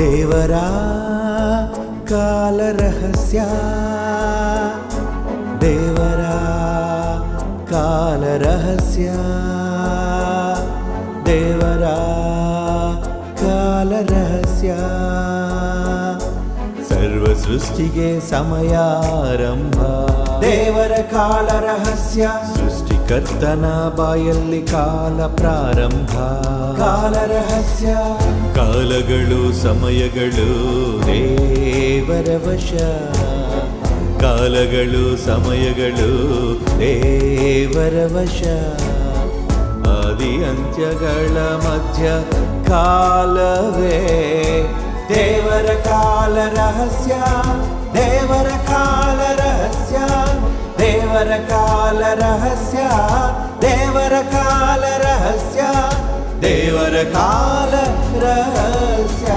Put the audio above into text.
ದೇವರ ಕಾಲ ರಹಸ್ಯ ದೇವರ ಕಾಲ ರಹಸ್ಯ ದೇವರ ಕಾಲ ರಹಸ್ಯ ಸರ್ವ ಸೃಷ್ಟಿಗೆ ಸಮಯಾರಂಭ ದೇವರ ಕಾಲ ರಹಸ್ಯ ಸೃಷ್ಟಿಕರ್ತನ ಬಾಯಲ್ಲಿ ಕಾಲ ಪ್ರಾರಂಭ. ಕಾಲ ರಹಸ್ಯ ಕಾಲಗಳು ಸಮಯಗಳು ದೇವರ ವಶ. ಕಾಲಗಳು ಸಮಯಗಳು ದೇವರ ವಶ. ಆದಿ ಅಂತ್ಯಗಳ ಮಧ್ಯ ಕಾಲವೇ. ದೇವರ ಕಾಲ ರಹಸ್ಯ ದೇವರ ಕಾಲ ದೇವರ ಕಾಲ ರಹಸ್ಯ ದೇವರ ಕಾಲ ರಹಸ್ಯ ದೇವರ ಕಾಲ ರಹಸ್ಯ